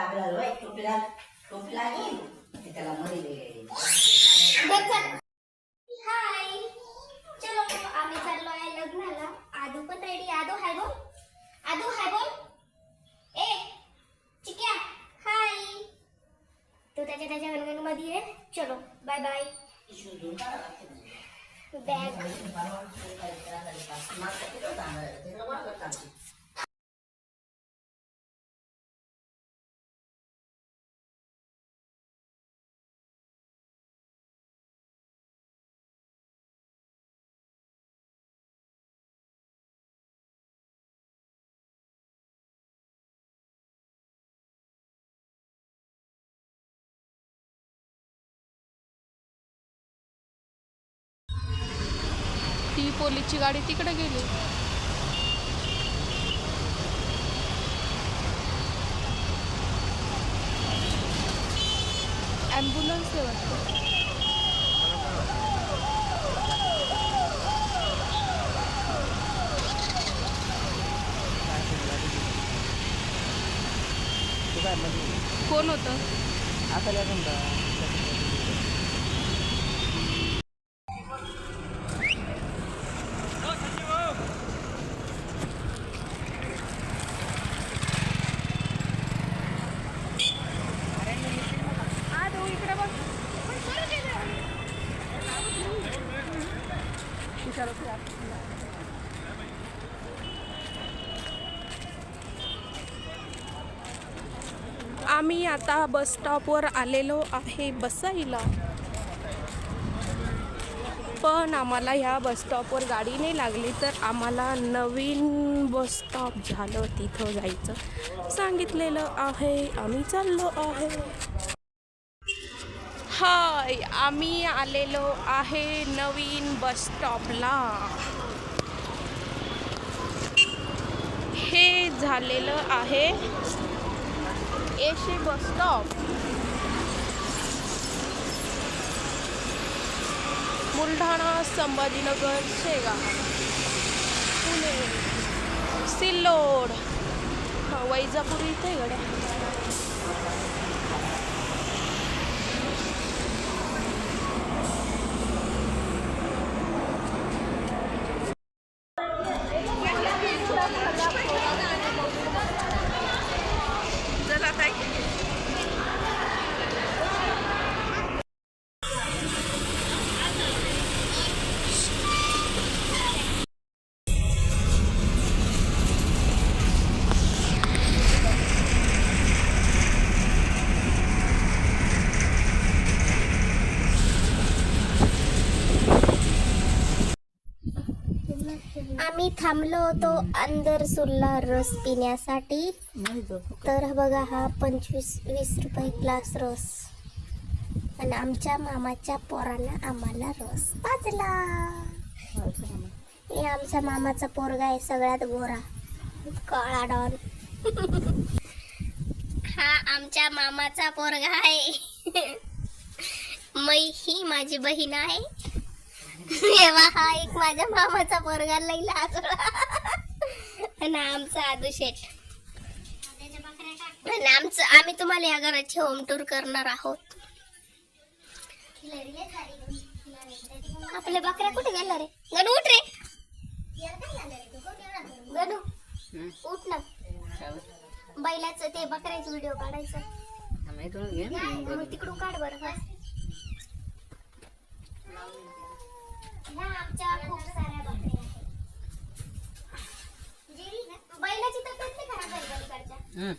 आपल्याला वय टोपीला टोपीला येईल ते त्याला मध्ये हाय. चलो आम्ही चाललो आहे लग्नाला. आदू पण रेडी आदू हाय बोल. आदू हाय बोल. ए चिक्या हाय. तो त्याच्या त्याच्या गणगणमध्ये आहे. चलो बाय बाय बॅग पोलीसची गाडी तिकडे गेली. ॲम्ब्युलन्स आहे वाटतं. कोण होतं? इकडे आम्ही आता बस स्टॉपवर आलेलो आहे बसायला पण आम्हाला ह्या बस स्टॉपवर गाडी नाही लागली तर आम्हाला नवीन बस स्टॉप झालं तिथं जायचं. सांगितलेलं आहे आम्ही चाललो आहे. हाय आम्ही आलेलो आहे नवीन बस स्टॉपला. हे झालेलं आहे एशी बस स्टॉप बुलढाणा संभाजीनगर शेगाव. पुणे. सिल्लोड. हा, वैजापूर इथे गड्या. आम्ही थांबलो होतो अंदर सुरला रस पिण्यासाठी. तर बघा हा पंचवीस वीस रुपये ग्लास रस. आणि आमच्या मामाच्या पोरानं आम्हाला रस पाजला हे आमच्या मामाचा पोरगा आहे सगळ्यात गोरा. काळा डॉन. हा आमच्या मामाचा पोरगा आहे. मै ही माझी बहीण आहे. तेव्हा हा एक माझ्या मामाचा पोरगा लई आणि आमचा आदू शेठ. आणि आमचं आम्ही तुम्हाला या घराची होम टूर करणार आहोत. आपल्या बकऱ्या कुठे गेल्या रे? गणू उठ रे. गणू उठ ना. बैलाचं ते बकऱ्याचं व्हिडिओ काढायचा. तिकडून काढ बरं. बस आमच्या खूप साऱ्या बकऱ्या आहेत. बैलाची तब्येत नाही खराब आहे का इकडच्या?